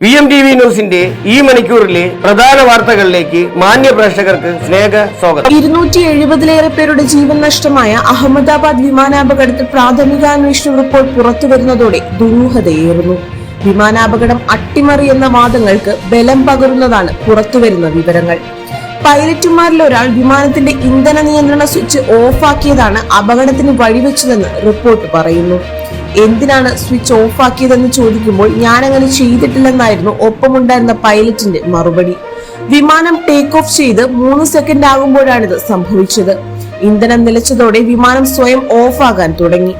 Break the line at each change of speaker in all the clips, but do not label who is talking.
V M T V ന്യൂസിന്റെ ഈ മണിക്കൂറിലെ പ്രധാന വാർത്തകളിലേക്ക് മാന്യ പ്രേക്ഷകർക്ക് സ്നേഹ സ്വാഗതം.
ഇരുന്നൂറ്റി എഴുപതിലേറെ പേരുടെ ജീവൻ നഷ്ടമായ അഹമ്മദാബാദ് വിമാനാപകടത്തിൽ പ്രാഥമികാന്വേഷണ റിപ്പോർട്ട് പുറത്തു വരുന്നതോടെ ദുരൂഹതയേറുന്നു. വിമാനാപകടം അട്ടിമറി എന്ന വാദങ്ങൾക്ക് ബലം പകരുന്നതാണ് പുറത്തുവരുന്ന വിവരങ്ങൾ. പൈലറ്റുമാരിൽ ഒരാൾ വിമാനത്തിന്റെ ഇന്ധന നിയന്ത്രണ സ്വിച്ച് ഓഫാക്കിയതാണ് അപകടത്തിന് വഴിവെച്ചതെന്ന് റിപ്പോർട്ട് പറയുന്നു. എന്തിനാണ് സ്വിച്ച് ഓഫ് ആക്കിയതെന്ന് ചോദിക്കുമ്പോൾ ഞാൻ ഞാനങ്ങനെ ചെയ്തിട്ടില്ലെന്നായിരുന്നു ഒപ്പമുണ്ടായിരുന്ന പൈലറ്റിന്റെ മറുപടി. വിമാനം ടേക്ക് ഓഫ് ചെയ്ത് മൂന്ന് സെക്കൻഡ് ആകുമ്പോഴാണിത് സംഭവിച്ചത്. ഇന്ധനം നിലച്ചതോടെ വിമാനം സ്വയം ഓഫ് ആകാൻ തുടങ്ങി.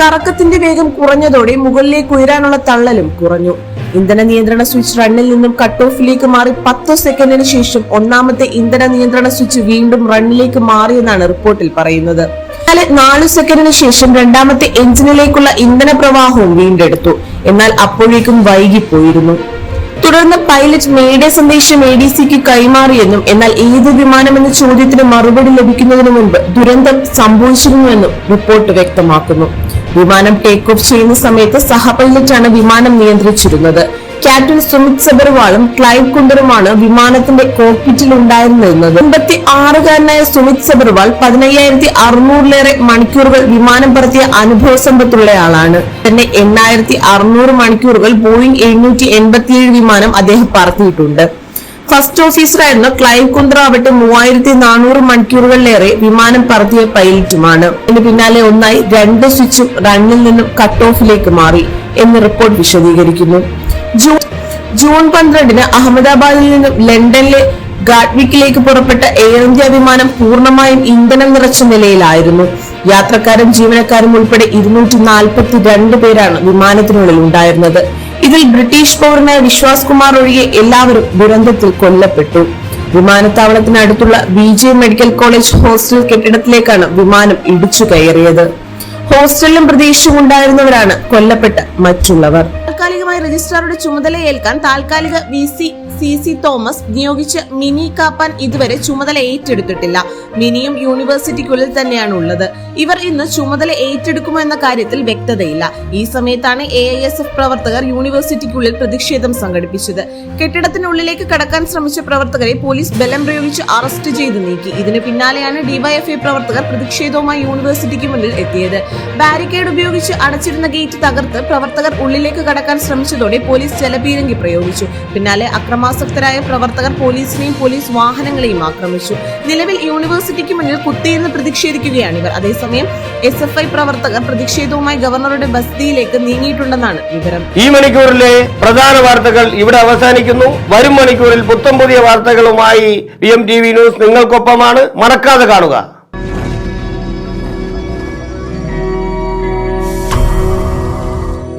കറക്കത്തിന്റെ വേഗം കുറഞ്ഞതോടെ മുകളിലേക്ക് ഉയരാനുള്ള തള്ളലും കുറഞ്ഞു. ഇന്ധന നിയന്ത്രണ സ്വിച്ച് റണ്ണിൽ നിന്നും കട്ട് ഓഫിലേക്ക് മാറി പത്ത് സെക്കൻഡിന് ശേഷം ഒന്നാമത്തെ ഇന്ധന നിയന്ത്രണ സ്വിച്ച് വീണ്ടും റണ്ണിലേക്ക് മാറിയെന്നാണ് റിപ്പോർട്ടിൽ പറയുന്നത്. എന്നാൽ നാലു സെക്കൻഡിന് ശേഷം രണ്ടാമത്തെ എഞ്ചിനിലേക്കുള്ള ഇന്ധന പ്രവാഹവും വീണ്ടെടുത്തു. എന്നാൽ അപ്പോഴേക്കും വൈകിപ്പോയിരുന്നു. തുടർന്ന് പൈലറ്റ് മേഡേ സന്ദേശം എ ഡി സിക്ക് കൈമാറിയെന്നും എന്നാൽ ഏത് വിമാനമെന്ന ചോദ്യത്തിന് മറുപടി ലഭിക്കുന്നതിന് മുൻപ് ദുരന്തം സംഭവിച്ചിരുന്നുവെന്നും റിപ്പോർട്ട് വ്യക്തമാക്കുന്നു. വിമാനം ടേക്ക് ഓഫ് ചെയ്യുന്ന സമയത്ത് സഹ പൈലറ്റാണ് വിമാനം നിയന്ത്രിച്ചിരുന്നത്. ക്യാപ്റ്റൻ സുമിത് സബർവാളും ക്ലൈവ് കുണ്ടറുമാണ് വിമാനത്തിന്റെ കോക്പിറ്റിൽ ഉണ്ടായിരുന്നത് എൺപത്തി ആറുകാരനായ സുമിത് സബർവാൾ പതിനയ്യായിരത്തി അറുന്നൂറിലേറെ മണിക്കൂറുകൾ വിമാനം പറത്തിയ അനുഭവ സമ്പത്തുള്ളയാളാണ്. തന്നെ എണ്ണായിരത്തി അറുന്നൂറ് മണിക്കൂറുകൾ ബോയിങ് എഴുന്നൂറ്റി എൺപത്തിയേഴ് വിമാനം അദ്ദേഹം പറത്തിയിട്ടുണ്ട്. ഫസ്റ്റ് ഓഫീസറായിരുന്ന. ക്ലൈവ് കുന്ദ്ര ആവട്ടെ മൂവായിരത്തി നാനൂറ് മണിക്കൂറുകളിലേറെ വിമാനം പറത്തിയ പൈലറ്റുമാണ്. ഇതിന് പിന്നാലെ ഒന്നായി രണ്ട് സ്വിച്ചും റണ്ണിൽ നിന്നും കട്ട് ഓഫിലേക്ക് മാറി എന്ന് റിപ്പോർട്ട് വിശദീകരിക്കുന്നു. ജൂൺ ജൂൺ പന്ത്രണ്ടിന് അഹമ്മദാബാദിൽ നിന്നും ലണ്ടനിലെ ഗാഡ്വിക്കിലേക്ക് പുറപ്പെട്ട എയർ ഇന്ത്യ വിമാനം പൂർണമായും ഇന്ധനം നിറച്ച നിലയിലായിരുന്നു. യാത്രക്കാരും ജീവനക്കാരും ഉൾപ്പെടെ ഇരുന്നൂറ്റി നാൽപ്പത്തി രണ്ട് പേരാണ് വിമാനത്തിനുള്ളിൽ ഉണ്ടായിരുന്നത്. ഇതിൽ ബ്രിട്ടീഷ് പൗരനായ വിശ്വാസ് കുമാർ ഒഴികെ എല്ലാവരും ദുരന്തത്തിൽ കൊല്ലപ്പെട്ടു. വിമാനത്താവളത്തിനടുത്തുള്ള B J medical college hostel കെട്ടിടത്തിലേക്കാണ് വിമാനം ഇടിച്ചു കയറിയത്. ഹോസ്റ്റലിലും പ്രതീക്ഷയും ഉണ്ടായിരുന്നവരാണ് കൊല്ലപ്പെട്ട മറ്റുള്ളവർ. താൽക്കാലികമായി രജിസ്ട്രാറുടെ ചുമതല ഏൽക്കാൻ താൽക്കാലിക V C C C Thomas നിയോഗിച്ച മിനി കാപ്പാൻ ഇതുവരെ ചുമതല ഏറ്റെടുത്തിട്ടില്ല. മിനിയും യൂണിവേഴ്സിറ്റിക്കുള്ളിൽ തന്നെയാണ് ഉള്ളത് ഇവർ ഇന്ന് ചുമതല ഏറ്റെടുക്കുമോ എന്ന കാര്യത്തിൽ വ്യക്തതയില്ല. ഈ സമയത്താണ് എ ഐ എസ് എഫ് പ്രവർത്തകർ യൂണിവേഴ്സിറ്റിക്കുള്ളിൽ പ്രതിഷേധം സംഘടിപ്പിച്ചത്. കെട്ടിടത്തിനുള്ളിലേക്ക് കടക്കാൻ ശ്രമിച്ച പ്രവർത്തകരെ പോലീസ് ബലം പ്രയോഗിച്ച് അറസ്റ്റ് ചെയ്ത് നീക്കി. ഇതിന് പിന്നാലെയാണ് ഡിവൈഎഫ്ഐ പ്രവർത്തകർ പ്രതിഷേധവുമായി യൂണിവേഴ്സിറ്റിക്ക് മുന്നിൽ എത്തിയത്. ബാരിക്കേഡ് ഉപയോഗിച്ച് അടച്ചിരുന്ന ഗേറ്റ് തകർത്ത് പ്രവർത്തകർ ഉള്ളിലേക്ക് കടക്കാൻ ശ്രമിച്ചതോടെ പോലീസ് ജലപീരങ്കി പ്രയോഗിച്ചു. പിന്നാലെ അക്രമാസക്തരായ പ്രവർത്തകർ പോലീസിനെയും പോലീസ് വാഹനങ്ങളെയും ആക്രമിച്ചു. നിലവിൽ യൂണിവേഴ്സിറ്റിക്ക് മുന്നിൽ കുത്തിയിരുന്ന് പ്രതിഷേധിക്കുകയാണ് ഇവർ. അതേസമയം എസ് എഫ് ഐ പ്രവർത്തകർ പ്രതിഷേധവുമായി ഗവർണറുടെ ബസ്തിയിലേക്ക് നീങ്ങിയിട്ടുണ്ടെന്നാണ് വിവരം.
ഈ മണിക്കൂറിലെ പ്രധാന വാർത്തകൾ ഇവിടെ അവസാനിക്കുന്നു. വരും മണിക്കൂറിൽ പുത്തം പുതിയ വാർത്തകളുമായി P M T V news നിങ്ങൾക്കൊപ്പമാണ്. മറക്കാതെ കാണുക.